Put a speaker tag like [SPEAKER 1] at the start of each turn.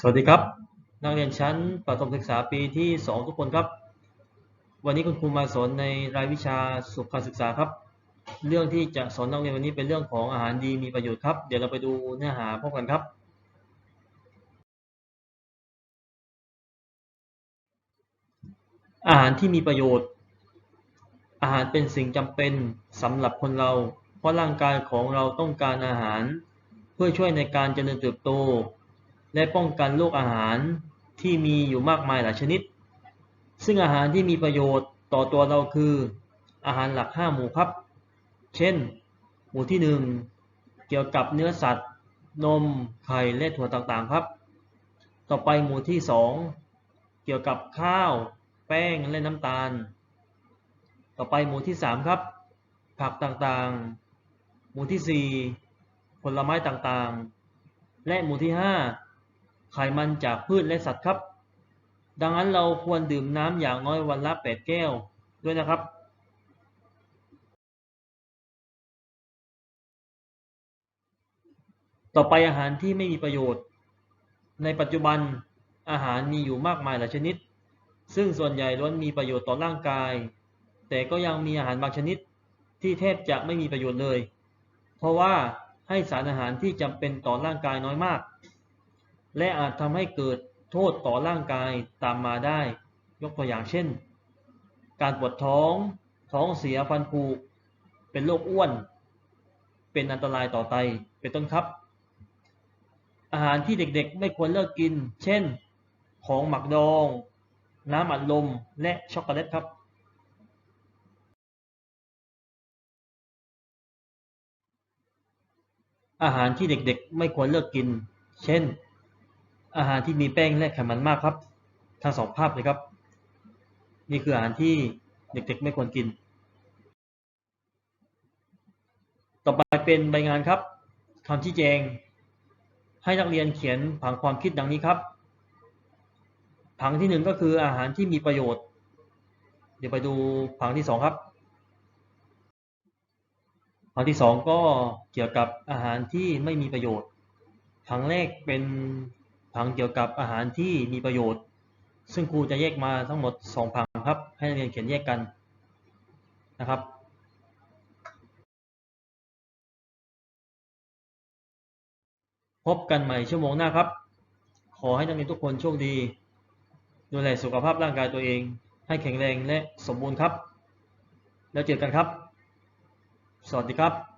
[SPEAKER 1] สวัสดีครับ นักเรียนชั้นประถมศึกษาปีที่ 2 ทุกคนครับ วันนี้คุณครูมาสอนในรายวิชาสุขศึกษาครับ เรื่องที่จะสอนนักเรียนวันนี้เป็นเรื่องของอาหารดีมีประโยชน์ครับ เดี๋ยวเราไปดูเนื้อหาพร้อมกันครับ อาหารที่มีประโยชน์ อาหารเป็นสิ่งจำเป็นสำหรับคนเรา เพราะร่างกายของเราต้องการอาหาร เพื่อช่วยในการเจริญเติบโต และป้องกันโรคอาหารที่มีอยู่มากมายหลายชนิด ซึ่งอาหารที่มีประโยชน์ต่อตัวเราคือ อาหารหลัก 5 หมู่ครับ เช่น หมู่ที่ 1 เกี่ยวกับเนื้อสัตว์ นม ไข่ และถั่วต่างๆครับ ต่อไปหมู่ที่ 2 เกี่ยวกับข้าว แป้ง และน้ำตาล ต่อไปหมู่ที่ 3 ครับ ผักต่างๆ หมู่ที่ 4 ผลไม้ต่างๆ และหมู่ที่ 5 ไขมันจากพืชและสัตว์ครับ ดังนั้นเราควรดื่มน้ำอย่างน้อยวันละ 8 แก้วด้วยนะครับต่อไปอาหารที่ไม่มีประโยชน์ ในปัจจุบันอาหารมีอยู่มากมายหลายชนิด ซึ่งส่วนใหญ่ล้วนมีประโยชน์ต่อร่างกาย แต่ก็ยังมีอาหารบางชนิดที่แทบจะไม่มีประโยชน์เลย เพราะว่าให้สารอาหารที่จำเป็นต่อร่างกายน้อยมาก และอาจทำให้เกิดโทษต่อร่างกายตามมาได้ ยกตัวอย่างเช่น การปวดท้อง ท้องเสียฟันผุเป็นโรคอ้วน เป็นอันตรายต่อไตเป็นต้นครับ อาหารที่เด็กๆไม่ควรเลิกกิน เช่น ของหมักดอง น้ำอัดลมและช็อกโกแลตครับอาหารที่เด็กๆ ไม่ควรเลิกกิน เช่น อาหารที่มีแป้งและไขมันมากครับ ทั้งสองภาพเลยครับ นี่คืออาหารที่เด็กๆไม่ควรกิน ต่อไปเป็นใบงานครับคำชี้แจง ให้นักเรียนเขียนผังความคิดดังนี้ครับ ผังที่หนึ่งก็คืออาหารที่มีประโยชน์ เดี๋ยวไปดูผังที่สองครับ ผังที่สองก็เกี่ยวกับอาหารที่ไม่มีประโยชน์ผังแรกเป็น ผังเกี่ยวกับอาหารที่มีประโยชน์ ซึ่งครูจะแยกมาทั้งหมดสองผังครับ ให้นักเรียนเขียนแยกกันนะครับพบกันใหม่ชั่วโมงหน้าครับ ขอให้นักเรียนทุกคนโชคดี ดูแลสุขภาพร่างกายตัวเอง ให้แข็งแรงและสมบูรณ์ครับ แล้วเจอกันครับ สวัสดีครับ